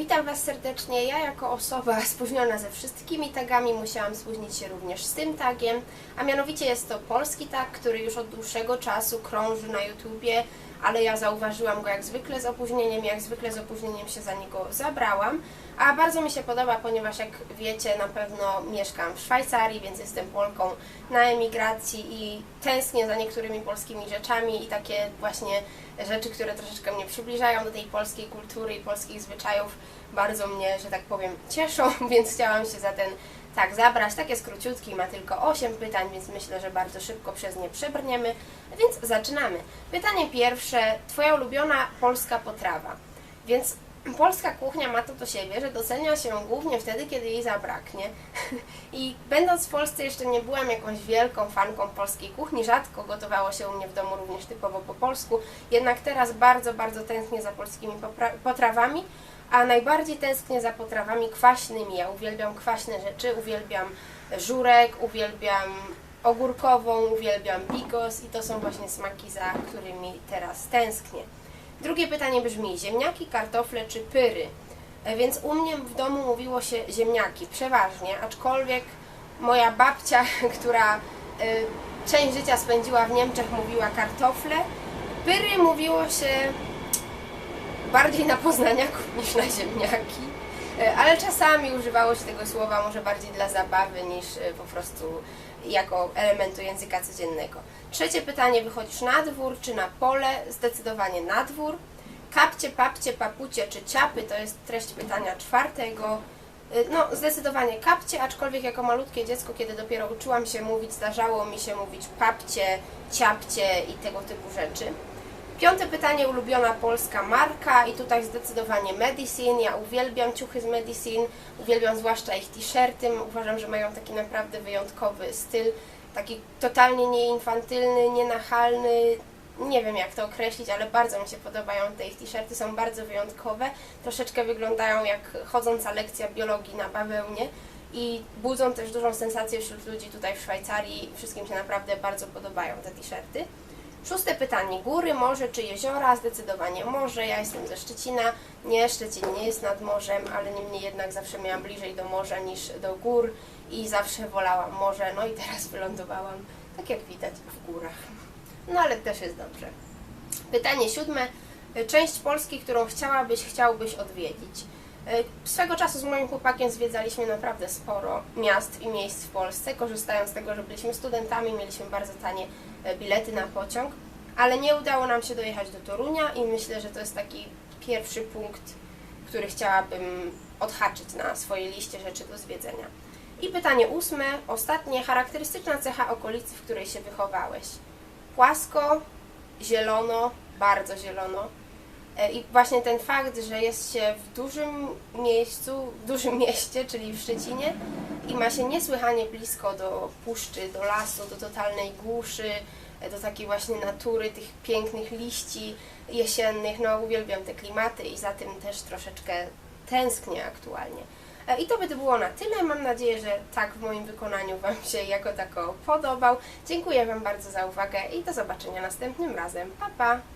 Witam Was serdecznie. Ja jako osoba spóźniona ze wszystkimi tagami musiałam spóźnić się również z tym tagiem, a mianowicie jest to polski tag, który już od dłuższego czasu krąży na YouTubie, ale ja zauważyłam go jak zwykle z opóźnieniem, jak zwykle z opóźnieniem się za niego zabrałam, a bardzo mi się podoba, ponieważ jak wiecie na pewno mieszkam w Szwajcarii, więc jestem Polką na emigracji i tęsknię za niektórymi polskimi rzeczami i takie właśnie rzeczy, które troszeczkę mnie przybliżają do tej polskiej kultury i polskich zwyczajów, bardzo mnie, że tak powiem, cieszą, więc chciałam się za ten tak zabrać. Tak jest króciutki, ma tylko 8 pytań, więc myślę, że bardzo szybko przez nie przebrniemy, więc zaczynamy. Pytanie pierwsze, Twoja ulubiona polska potrawa. Więc polska kuchnia ma to do siebie, że docenia się głównie wtedy, kiedy jej zabraknie. I będąc w Polsce jeszcze nie byłam jakąś wielką fanką polskiej kuchni, rzadko gotowało się u mnie w domu również typowo po polsku, jednak teraz bardzo, bardzo tęsknię za polskimi potrawami, a najbardziej tęsknię za potrawami kwaśnymi. Ja uwielbiam kwaśne rzeczy, uwielbiam żurek, uwielbiam ogórkową, uwielbiam bigos i to są właśnie smaki, za którymi teraz tęsknię. Drugie pytanie brzmi: ziemniaki, kartofle czy pyry? E, Więc u mnie w domu mówiło się ziemniaki przeważnie, aczkolwiek moja babcia, która e, część życia spędziła w Niemczech, mówiła kartofle. Pyry mówiło się bardziej na poznaniaków niż na ziemniaki, E, ale czasami używało się tego słowa może bardziej dla zabawy niż e, po prostu jako elementu języka codziennego. Trzecie pytanie, wychodzisz na dwór czy na pole? Zdecydowanie na dwór. Kapcie, papcie, papucie czy ciapy to jest treść pytania czwartego. Y, No, zdecydowanie kapcie, aczkolwiek jako malutkie dziecko, kiedy dopiero uczyłam się mówić, zdarzało mi się mówić papcie, ciapcie i tego typu rzeczy. Piąte pytanie, ulubiona polska marka i tutaj zdecydowanie Medicine. Ja uwielbiam ciuchy z Medicine, uwielbiam zwłaszcza ich t-shirty. Uważam, że mają taki naprawdę wyjątkowy styl, taki totalnie nieinfantylny, nienachalny. Nie wiem jak to określić, ale bardzo mi się podobają te ich t-shirty, są bardzo wyjątkowe. Troszeczkę wyglądają jak chodząca lekcja biologii na bawełnie i budzą też dużą sensację wśród ludzi tutaj w Szwajcarii. Wszystkim się naprawdę bardzo podobają te t-shirty. Szóste pytanie. Góry, morze czy jeziora? Zdecydowanie morze. Ja jestem ze Szczecina. Nie, Szczecin nie jest nad morzem, ale niemniej jednak zawsze miałam bliżej do morza niż do gór i zawsze wolałam morze. No i teraz wylądowałam, tak jak widać, w górach. No ale też jest dobrze. Pytanie siódme. Część Polski, którą chciałabyś, chciałbyś odwiedzić. Y, Swego czasu z moim chłopakiem zwiedzaliśmy naprawdę sporo miast i miejsc w Polsce, korzystając z tego, że byliśmy studentami, mieliśmy bardzo tanie e, bilety na pociąg, ale nie udało nam się dojechać do Torunia i myślę, że to jest taki pierwszy punkt, który chciałabym odhaczyć na swojej liście rzeczy do zwiedzenia. I pytanie ósme, ostatnie, charakterystyczna cecha okolicy, w której się wychowałeś. Płasko, zielono, bardzo zielono, E, I właśnie ten fakt, że jest się w dużym miejscu, w dużym mieście, czyli w Szczecinie i ma się niesłychanie blisko do puszczy, do lasu, do totalnej głuszy, e, do takiej właśnie natury, tych pięknych liści jesiennych. No uwielbiam te klimaty i za tym też troszeczkę tęsknię aktualnie. E, I to by było na tyle. Mam nadzieję, że tak w moim wykonaniu Wam się jako tako podobał. Dziękuję Wam bardzo za uwagę i do zobaczenia następnym razem. Pa, pa!